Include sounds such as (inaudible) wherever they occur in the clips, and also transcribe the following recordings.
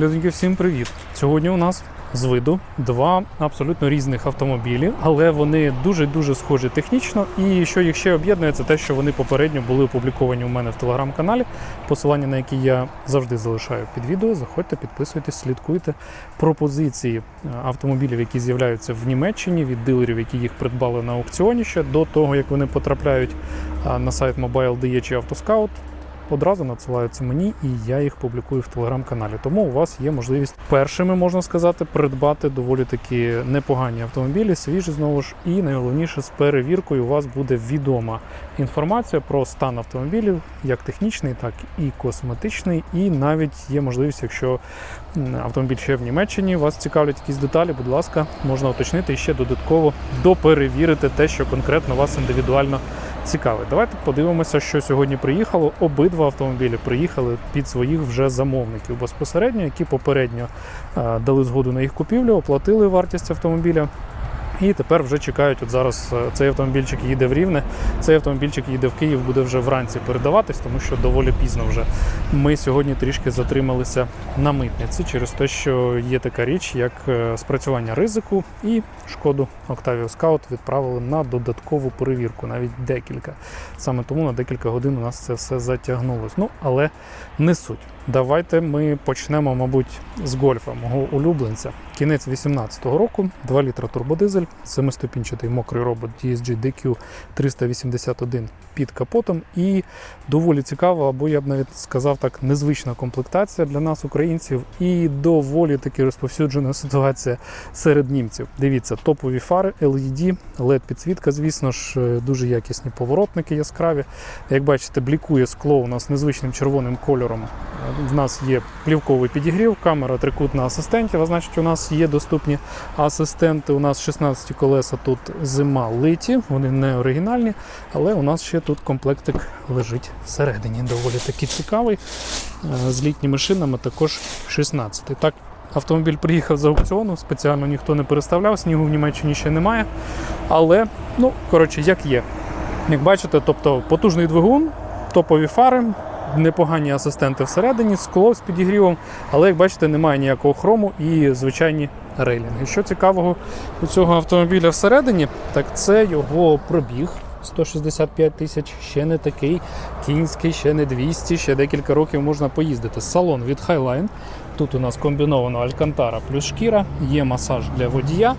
Люденьки, всім привіт! Сьогодні у нас з виду два абсолютно різних автомобілі, але вони дуже-дуже схожі технічно. І що їх ще об'єднує, це те, що вони попередньо були опубліковані у мене в телеграм-каналі, посилання на які я завжди залишаю під відео. Заходьте, підписуйтесь, слідкуйте пропозиції е, автомобілів, які з'являються в Німеччині від дилерів, які їх придбали на аукціоні ще до того, як вони потрапляють на сайт Mobile.de чи Autoscout одразу надсилаються мені, і я їх публікую в телеграм-каналі. Тому у вас є можливість першими, можна сказати, придбати доволі такі непогані автомобілі, свіжі знову ж, і найголовніше з перевіркою у вас буде відома інформація про стан автомобілів, як технічний, так і косметичний. І навіть є можливість, якщо автомобіль ще в Німеччині, вас цікавлять якісь деталі, будь ласка, можна уточнити і ще додатково доперевірити те, що конкретно вас індивідуально цікавить. Давайте подивимося, що сьогодні приїхало. Обидва автомобілі приїхали під своїх вже замовників безпосередньо, які попередньо е, дали згоду на їх купівлю, оплатили вартість автомобіля. І тепер вже чекають. От зараз е, цей автомобільчик їде в Рівне, цей автомобільчик їде в Київ, буде вже вранці передаватись, тому що доволі пізно вже. Ми сьогодні трішки затрималися на митниці через те, що є така річ, як е, спрацювання ризику, і шкоду Octavia Scout відправили на додаткову перевірку, навіть декілька. Саме тому на декілька годин у нас це все затягнулось. Ну але не суть. Давайте ми почнемо, мабуть, з гольфа, мого улюбленця. Кінець 18-го року, 2 літра турбодизель, 7-ступінчатий мокрий робот DSG DQ 381 під капотом. І доволі цікава, або я б навіть сказав так, незвична комплектація для нас, українців, і доволі таки розповсюджена ситуація серед німців. Дивіться, топові фари, LED, led підсвітка, звісно ж, е, дуже якісні поворотники яскраві. Як бачите, блікує скло у нас незвичним червоним кольором. В нас є плівковий підігрів, камера трикутна асистентів, а значить, у нас є доступні асистенти. У нас 16 колеса тут зима литі, вони не оригінальні, але у нас ще тут комплектик лежить всередині. Доволі таки цікавий. Е, З літніми шинами також 16. Так, автомобіль приїхав з аукціону, спеціально ніхто не переставляв, снігу в Німеччині ще немає. Але, ну, коротше, як є. Як бачите, тобто потужний двигун, топові фари, непогані асистенти всередині, скло з підігрівом, але як бачите, немає ніякого хрому і звичайні рейлінги. Що цікавого у цього автомобіля всередині, так це його пробіг. 165 тисяч, ще не такий кінський, ще не 200, ще декілька років можна поїздити. Салон від Highline. Тут у нас комбіновано Алькантара плюс шкіра, є масаж для водія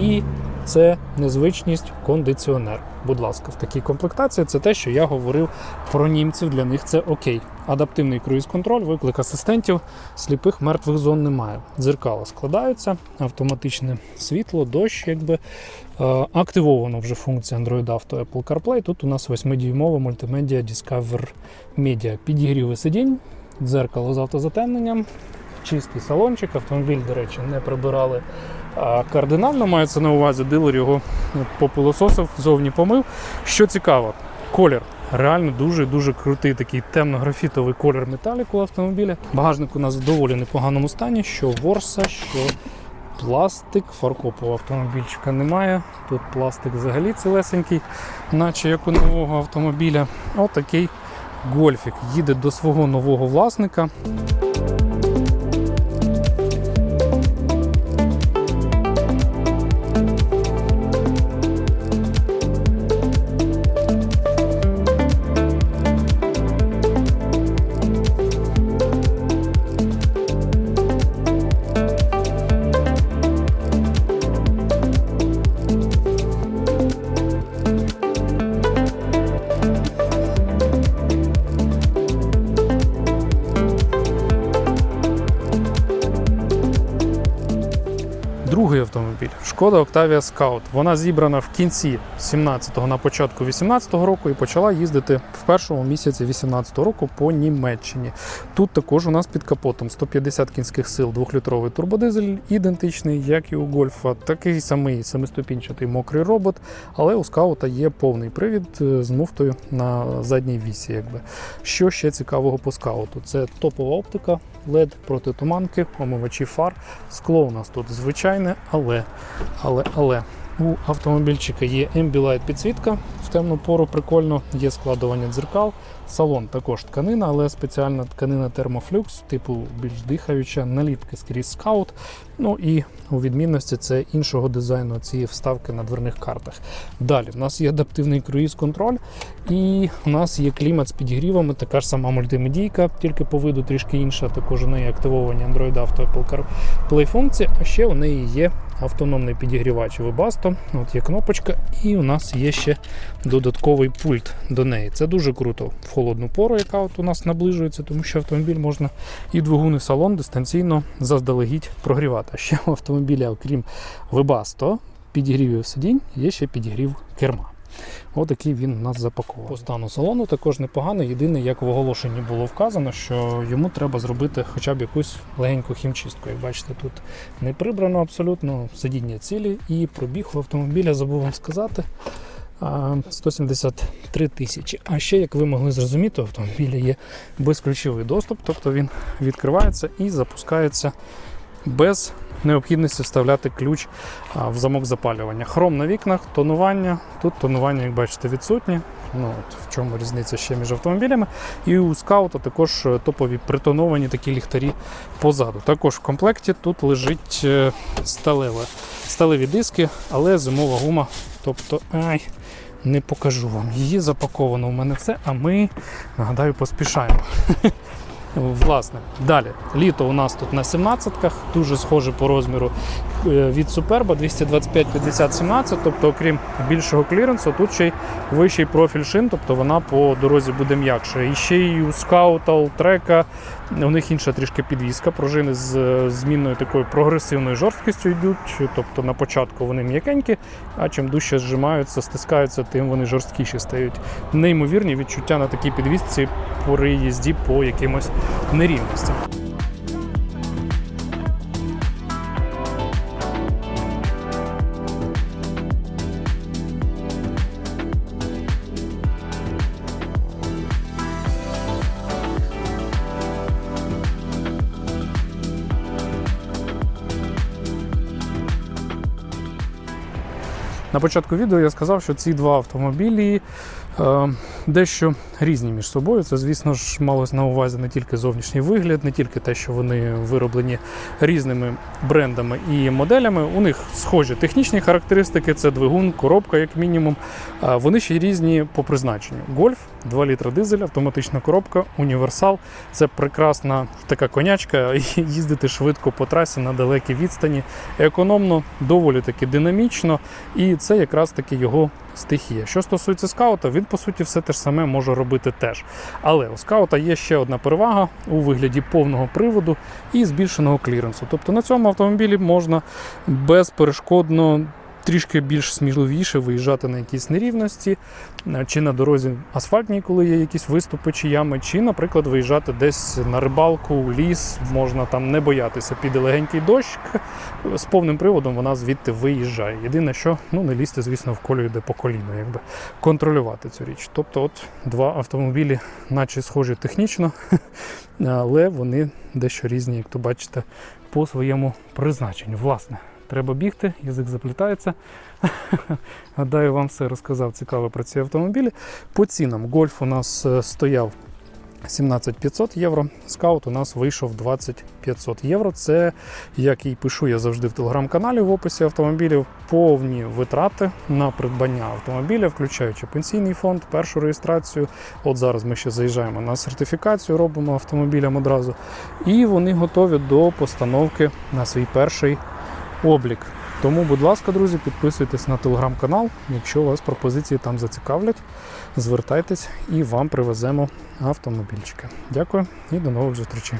і це незвичність кондиціонер. Будь ласка, в такій комплектації це те, що я говорив про німців. Для них це окей. Адаптивний круїз-контроль, виклик асистентів, сліпих мертвих зон немає. Дзеркала складаються, автоматичне світло, дощ, якби Е, активовано вже функція Android Auto Apple CarPlay. Тут у нас 8-дюймова мультимедіа Discover Media. Підігріви сидінь, дзеркало з автозатемненням, чистий салончик. Автомобіль, до речі, не прибирали а, кардинально. Мається на увазі, дилер його попилососив, зовні помив. Що цікаво, колір. Реально дуже-дуже крутий такий темно-графітовий колір металіку автомобіля. Багажник у нас в доволі непоганому стані, що ворса, що пластик. Фаркопу автомобільчика немає. Тут пластик взагалі цілесенький, наче як у нового автомобіля. Отакий гольфік їде до свого нового власника. Шкода Octavia Scout. Вона зібрана в кінці 17-го на початку 18-го року і почала їздити в першому місяці 18-го року по Німеччині. Тут також у нас під капотом 150 кінських сил, 2-літровий турбодизель, ідентичний, як і у Гольфа, такий самий семиступінчатий мокрий робот, але у скаута є повний привід е, з муфтою на задній вісі. Якби. Що ще цікавого по скауту? Це топова оптика, LED протитуманки, омивачі фар. Скло у нас тут звичайне, але, але, але У автомобільчика є Ambilight підсвітка в темну пору, прикольно, є складування дзеркал. Салон також тканина, але спеціальна тканина термофлюкс, типу більш дихаюча, наліпки скрізь скаут. Ну і у відмінності це іншого дизайну цієї вставки на дверних картах. Далі в нас є адаптивний круїз-контроль, і у нас є клімат з підігрівами, така ж сама мультимедійка, тільки по виду трішки інша. Також у неї активовані Android Auto Apple CarPlay функції, а ще у неї є автономний підігрівач Webasto. От є кнопочка, і у нас є ще додатковий пульт до неї. Це дуже круто в холодну пору, яка от у нас наближується, тому що автомобіль можна і двигун, і салон дистанційно заздалегідь прогрівати. А ще в автомобілі, окрім Webasto, підігрівів сидінь, є ще підігрів керма. Отакий він у нас запакований. По стану салону також непоганий. Єдине, як в оголошенні було вказано, що йому треба зробити хоча б якусь легеньку хімчистку. Як бачите, тут не прибрано абсолютно сидіння цілі і пробіг у автомобіля, забув вам сказати. 173 тисячі. А ще, як ви могли зрозуміти, у автомобіля є безключовий доступ, тобто він відкривається і запускається без необхідності вставляти ключ в замок запалювання. Хром на вікнах, тонування. Тут тонування, як бачите, відсутні. Ну, от в чому різниця ще між автомобілями. І у скаута також е, топові притоновані такі ліхтарі позаду. Також в комплекті тут лежить е, сталеве, сталеві диски, але зимова гума. Тобто, ай, не покажу вам. Її запаковано у мене все, а ми, нагадаю, поспішаємо. (laughs) Власне, далі. Літо у нас тут на 17-ках, дуже схоже по розміру від Суперба 225-50-17, тобто, окрім більшого кліренсу, тут ще й вищий профіль шин, тобто вона по дорозі буде м'якша. І ще й у скаута, трека, у них інша трішки підвізка, пружини з е, змінною такою прогресивною жорсткістю йдуть. Тобто на початку вони м'якенькі, а чим дужче зжимаються, стискаються, тим вони жорсткіші стають. Неймовірні відчуття на такій підвізці при їзді по якимось нерівностям. На початку відео я сказав, що ці два автомобілі е, дещо різні між собою. Це, звісно ж, малось на увазі не тільки зовнішній вигляд, не тільки те, що вони вироблені різними брендами і моделями. У них схожі технічні характеристики, це двигун, коробка, як мінімум. Вони ще різні по призначенню. Гольф, 2 літра дизель, автоматична коробка, універсал. Це прекрасна така конячка, (laughs) їздити швидко по трасі на далекій відстані. Економно, доволі таки динамічно, і це якраз таки його стихія. Що стосується скаута, він по суті все те ж саме може робити теж. Але у скаута є ще одна перевага у вигляді повного приводу і збільшеного кліренсу. Тобто на цьому автомобілі можна безперешкодно. Трішки більш сміливіше виїжджати на якісь нерівності, е, чи на дорозі асфальтній, коли є якісь виступи чи ями, чи, наприклад, виїжджати десь на рибалку, ліс, можна там не боятися. Піде легенький дощ, (laughs) з повним приводом вона звідти виїжджає. Єдине, що ну не лізти, звісно, в колію йде по коліну, якби контролювати цю річ. Тобто, от два автомобілі, наче схожі технічно, (laughs) але вони дещо різні, як то бачите, по своєму призначенню. Власне. Треба бігти, язик заплітається. (laughs) Гадаю, вам все розказав цікаво про ці автомобілі. По цінам гольф у нас е, стояв 17 500 євро. Скаут у нас вийшов 20 500 євро. Це, як і пишу я завжди в телеграм-каналі в описі автомобілів, повні витрати на придбання автомобіля, включаючи пенсійний фонд, першу реєстрацію. От зараз ми ще заїжджаємо на сертифікацію, робимо автомобілям одразу. І вони готові до постановки на свій перший облік. Тому, будь ласка, друзі, підписуйтесь на телеграм-канал. Якщо вас пропозиції там зацікавлять, звертайтесь і вам привеземо автомобільчики. Дякую і до нових зустрічей.